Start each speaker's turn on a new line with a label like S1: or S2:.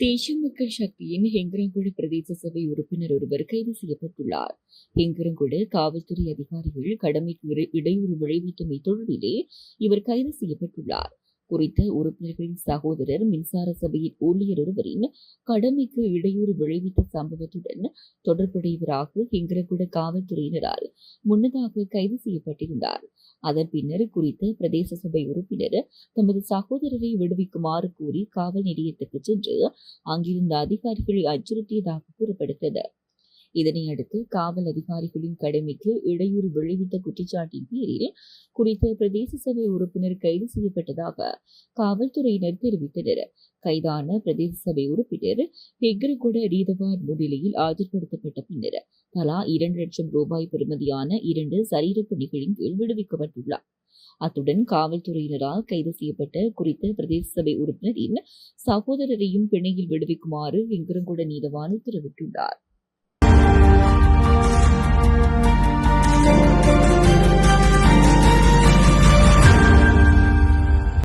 S1: தேசிய மக்கள் சக்தியின் ஹெங்கரங்குடு பிரதேச சபை உறுப்பினர் ஒருவர் கைது செய்யப்பட்டுள்ளார். ஹெங்கரங்குடு காவல்துறை அதிகாரிகள் கடமைக்கு இடையூறு விளைவித்தமை தொடர்பிலே இவர் கைது செய்யப்பட்டுள்ளார். குறித்த உறுப்பினர்களின் சகோதரர் மின்சார சபையின் ஊழியர் ஒருவரின் கடமைக்கு இடையூறு விளைவித்த சம்பவத்துடன் தொடர்புடையவராக ஹெங்கரங்குட காவல்துறையினரால் முன்னதாக கைது செய்யப்பட்டிருந்தார். அதன் பின்னர் குறித்த பிரதேச சபை உறுப்பினர் தமது சகோதரரை விடுவிக்குமாறு கூறி காவல் நிலையத்துக்கு சென்று அங்கிருந்த அதிகாரிகளை அச்சுறுத்தியதாக கூறப்படுகிறது. இதனையடுத்து காவல் அதிகாரிகளின் கடமைக்கு இடையூறு விளைவித்த குற்றச்சாட்டின் பேரில் குறித்த பிரதேச சபை உறுப்பினர் கைது செய்யப்பட்டதாக காவல்துறையினர் தெரிவித்தனர். கைதான பிரதேச சபை உறுப்பினர் ஹெக்ரகுட ரீதவார் முன்னிலையில் ஆஜர்படுத்தப்பட்ட பின்னர் தலா இரண்டு லட்சம் ரூபாய் பெறுமதியான இரண்டு சரீரப்பணிகளின் கீழ் விடுவிக்கப்பட்டுள்ளார். அத்துடன் காவல்துறையினரால் கைது செய்யப்பட்ட குறித்த பிரதேச சபை உறுப்பினரின் சகோதரரையும் பிணையில் விடுவிக்குமாறு எங்கிரங்குட நீதவான் உத்தரவிட்டுள்ளார்.